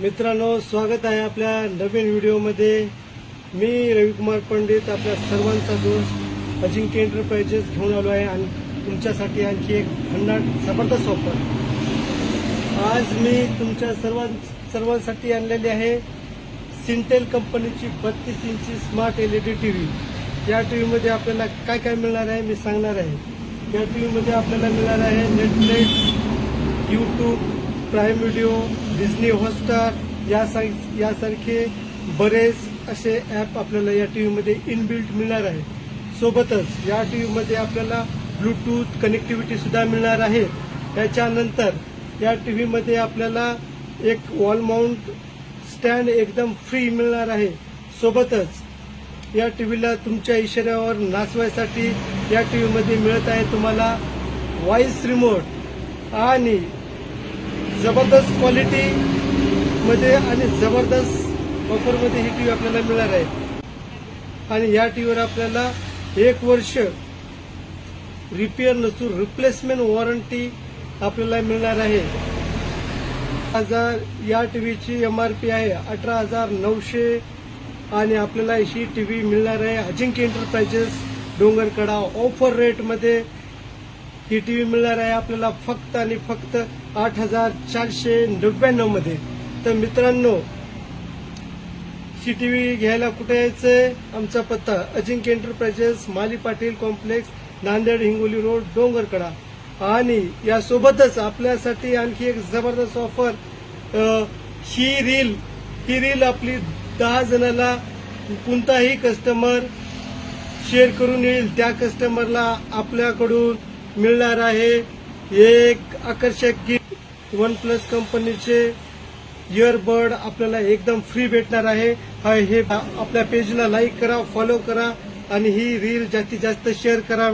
मित्रांनो स्वागत आहे आपल्या नवीन व्हिडिओमध्ये. मी रविकुमार पंडित आपल्या सर्वांचा दोस्त अजिंक्य एंटरप्राइजेस घेऊन आलो आहे आणि तुमच्यासाठी आणखी एक भन्नाट जबरदस्त ऑफर आज मी तुमच्या सर्वां सर्वांसाठी आणलेली आहे सिंटेल कंपनीची बत्तीस इंची स्मार्ट एलईडी टीव्ही या टीव्हीमध्ये आपल्याला काय काय मिळणार आहे मी सांगणार आहे. या टीव्हीमध्ये आपल्याला मिळणार आहे Netflix YouTube Prime Video Disney Hotstar यासार- यासारखे बरेच असे ॲप आपल्याला या टी व्हीमध्ये इनबिल्ट मिळणार आहे. सोबतच या टी व्हीमध्ये आपल्याला ब्लूटूथ कनेक्टिव्हिटी सुद्धा मिळणार आहे. त्याच्यानंतर या टी व्हीमध्ये आपल्याला एक वॉल माउंट स्टँड एकदम फ्री मिळणार आहे. सोबतच या टी व्हीला तुमच्या इशाऱ्यावर नाचवायसाठी या टी व्हीमध्ये मिळत आहे तुम्हाला व्हॉइस रिमोट आणि जबरदस्त क्वालिटी मध्ये आणि जबरदस्त ऑफरमध्ये ही टीव्ही आपल्याला मिळणार आहे. आणि या टीव्हीवर आपल्याला एक वर्ष रिपेअर नसून रिप्लेसमेंट वॉरंटी आपल्याला मिळणार आहे. हजार या टीव्हीची एम आर पी आहे अठरा हजार नऊशे आणि आपल्याला ही टीव्ही मिळणार आहे. अजिंक्य एंटरप्राइजेस डोंगरकडा ऑफर रेटमध्ये ही टीव्ही मिळणार आहे आपल्याला फक्त आणि फक्त आठ हजार चारशे नव्याण्णवमध्ये. तर मित्रांनो ही व्ही घ्यायला कुठे यायचंय? आमचा पत्ता Ajinkya enterprises Mali Patil complex Nanded Hingoli road Dongarkada. आणि यासोबतच आपल्यासाठी आणखी एक जबरदस्त ऑफर ही रील ही रील आपली दहा जणाला कोणताही कस्टमर शेअर करून येईल. त्या कस्टमरला आपल्याकडून मिळणार आहे. एक आकर्षक गिफ्ट वन प्लस कंपनीचे इयरबड आपल्याला एकदम फ्री भेटणार आहे. हे आपल्या पेजला लाईक करा फॉलो करा आणि ही रील जास्तीत जास्त शेअर करा.